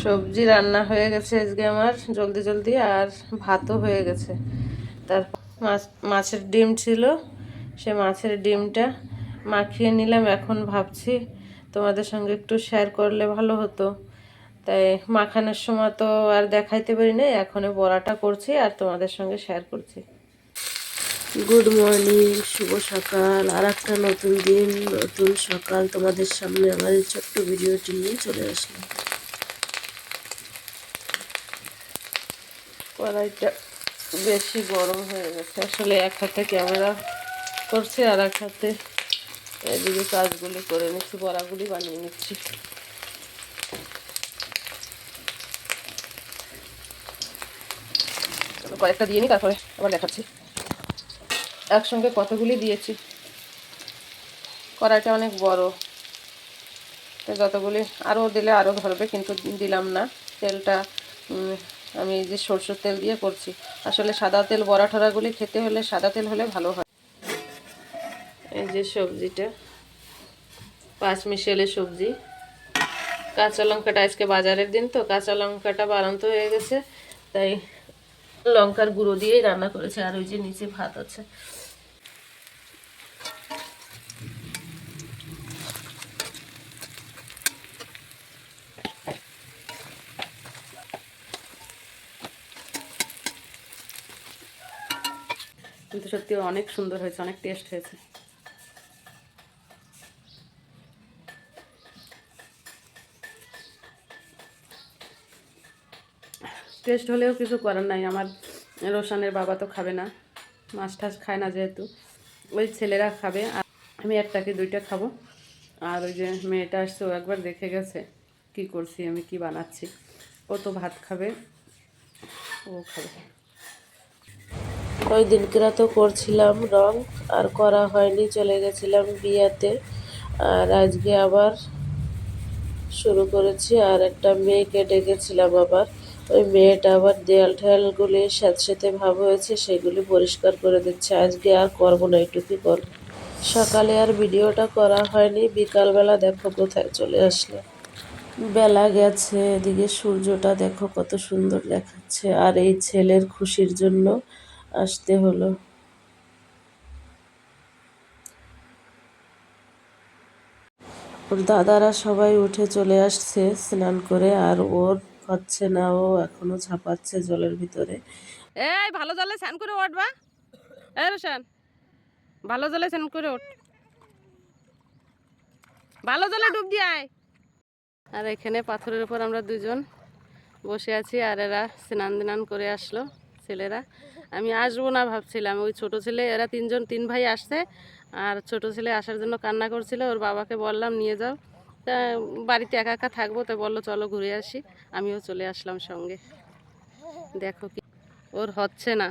সবজি রান্না হয়ে গেছে আজকে আমার, জলদি জলদি, আর ভাতও হয়ে গেছে। তার মাছ, মাছের ডিম ছিল, সে মাছের ডিমটা মাখিয়ে নিলাম। এখন ভাবছি তোমাদের সঙ্গে একটু শেয়ার করলে ভালো হতো। তাই মাখানোর সময় তো আর দেখাইতে পারি না এখন বড়াটা করছি আর তোমাদের সঙ্গে শেয়ার করছি। গুড মর্নিং শুভ সকাল আর একটা নতুন দিন, নতুন সকাল তোমাদের সামনে আমাদের ছোট্ট ভিডিওটি নিয়ে চলে আসলাম। কড়াইটা বেশি গরম হয়ে গেছে। আসলে এক হাতে ক্যামেরা করছি আর এক হাতে এদিকে কাজগুলি করে নিচ্ছি, বড়াগুলি বানিয়ে নিচ্ছি। কয়েকটা দিয়ে নি, তারপরে আবার দেখাচ্ছি। একসঙ্গে কতগুলি দিয়েছি? কড়াইটা অনেক বড়। যতগুলি আরও দিলে আরও ধরবে, কিন্তু দিলাম না। তেলটা আমি এই যে সরষের তেল দিয়ে করছি। আসলে সাদা তেল, বড়া ঠরাগুলি খেতে হলে সাদা তেল হলে ভালো হয়। এই যে সবজিটা, পাঁচ মিশেলে সবজি। কাঁচা লঙ্কাটা আজকে বাজারের দিন তো, কাঁচা লঙ্কাটা বাড়ন্ত হয়ে গেছে। তাই লঙ্কার গুঁড়ো দিয়েই রান্না করেছে, আর ওই যে নিচে ভাত আছে। কিন্তু সত্যি অনেক সুন্দর হয়েছে, অনেক টেস্ট হয়েছে। টেস্ট হলেও কিছু করার নাই, আমার রোশানের বাবা তো খাবে না, মাছ টাছ খায় না যেহেতু। ওই ছেলেরা খাবে, আর আমি একটাকে দুইটা খাব। আর ওই যে মেয়েটা আসছে, ও একবার দেখে গেছে, কি করছি আমি, কি বানাচ্ছি। ও তো ভাত খাবে, ও খাবে। ওই দিনকেরা তো করছিলাম রং, আর করা হয়নি, চলে গেছিলাম বিয়াতে। আর আজকে আবার শুরু করেছি, আর একটা মেয়েকে ডেকেছিলাম আবার। ওই মেয়েটা আবার দেয়াল ঠেয়ালগুলি স্যাঁতস্যাঁতে ভাব হয়েছে, সেগুলি পরিষ্কার করে দিচ্ছে। আজকে আর করব না এইটুকুই করব সকালে আর ভিডিওটা করা হয়নি, বিকালবেলা দেখো কোথায় চলে আসলে। বেলা গেছে, এদিকে সূর্যটা দেখো কত সুন্দর দেখাচ্ছে, আর এই ছেলের খুশির জন্য আসতে হলো। ওর দাদারা সবাই উঠে চলে আসছে স্নান করে, আর ওর হচ্ছে না, ও এখনও ছাপাচ্ছে জলের ভিতরে। এই, ভালো জলে স্নান করে উঠবা এই রোশান, ভালো জলে স্নান করে ওঠ। ভালো জলে ডুব দিয়ে আয়। আর এখানে পাথরের উপর আমরা দুজন বসে আছি, আর এরা স্নান দিনান করে আসলো, ছেলেরা। আমি আসব না ভাবছিলাম। ওই ছোট ছেলে, এরা তিনজন, তিন ভাই আসছে। আর ছোট ছেলে আসার জন্য কান্না করছিল। ওর বাবাকে বললাম, নিয়ে যাও। তা বাড়িতে একা একা থাকব, তো বলল, চলো ঘুরে আসি। আমিও চলে আসলাম সঙ্গে। দেখো কি, ওর হচ্ছে না।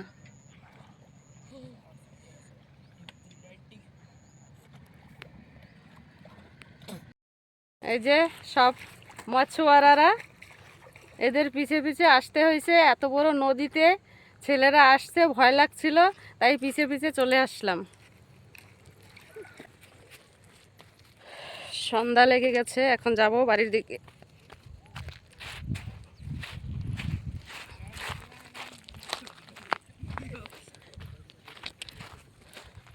এই যে সব মৎস্যওয়ারারা এদের পিছে পিছে আসতে হয়েছে। এত বড় নদীতে ছেলেরা আসছে, ভয় লাগছিল, তাই পিছে পিছে চলে আসলাম। সন্ধ্যা লেগে গেছে, এখন যাব বাড়ির দিকে।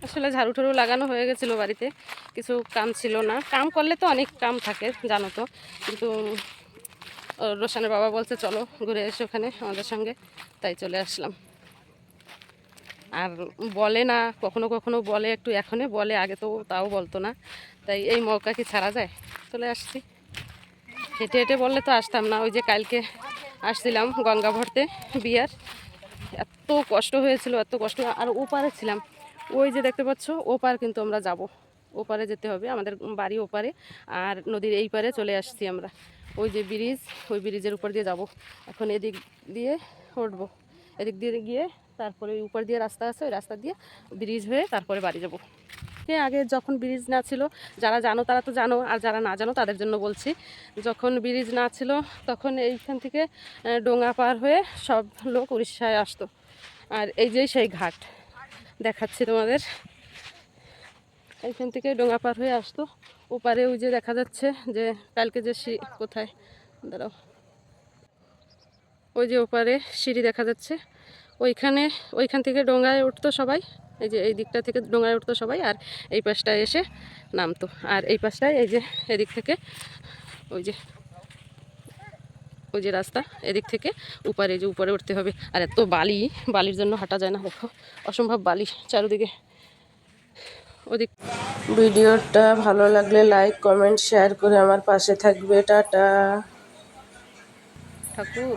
আসলে ঝাড়ু ঠাড়ু লাগানো হয়ে গেছিল বাড়িতে, কিছু কাম ছিল না। কাম করলে তো অনেক কাম থাকে, জানো তো। কিন্তু রোশানের বাবা বলছে, চলো ঘুরে এসে ওখানে আমাদের সঙ্গে। তাই চলে আসলাম। আর বলে না, কখনো কখনো বলে, একটু এখনই বলে, আগে তো তাও বলতো না। তাই এই মৌকা কি ছাড়া যায়? চলে আসছি। হেঁটে হেঁটে বললে তো আসতাম না, ওই যে কালকে আসছিলাম গঙ্গা ভরতে বিয়ার। এত কষ্ট হয়েছিল, এত কষ্ট। আর ওপারে ছিলাম, ওই যে দেখতে পাচ্ছ, ওপার কিন্তু আমরা যাব। ওপারে যেতে হবে, আমাদের বাড়ি ওপারে, আর নদীর এই পারে চলে আসছি আমরা। ওই যে ব্রিজ, ওই ব্রিজের উপর দিয়ে যাব। এখন এদিক দিয়ে উঠবো। এদিক দিয়ে গিয়ে তারপরে ওই উপর দিয়ে রাস্তা আছে, ওই রাস্তা দিয়ে ব্রিজ হয়ে তারপরে বাড়ি যাব। হ্যাঁ আগে যখন ব্রিজ না ছিল, যারা জানো তারা তো জানো, আর যারা না জানো তাদের জন্য বলছি, যখন ব্রিজ না ছিল, তখন এইখান থেকে ডোঙা পার হয়ে সব লোক উড়িষ্যায় আসতো। আর এই যে সেই ঘাট, দেখাচ্ছি তোমাদের। এইখান থেকে ডোঙা পার হয়ে আসতো ওপারে ওই যে দেখা যাচ্ছে যে কালকে যে শি কোথায়? দাঁড়াও। ওই যে ওপারে সিঁড়ি দেখা যাচ্ছে। ওইখানে ওইখান থেকে ডোঙায় উঠতো সবাই। এই যে এই দিকটা থেকে ডোঙায় উঠতো সবাই আর এই পাশটায় এসে নামতো। আর এই পাশটায় এই যে এদিক থেকে ওই যে ওই যে রাস্তা এদিক থেকে উপরে যে উপরে উঠতে হবে। আর এত বালি। বালির জন্য হাঁটা যায় না। দেখো, অসম্ভব বালি চারিদিকে। ওদিক। ভিডিওটা ভালো লাগলে লাইক কমেন্ট শেয়ার করে আমার পাশে থাকবে। টাটা। ঠাকুর।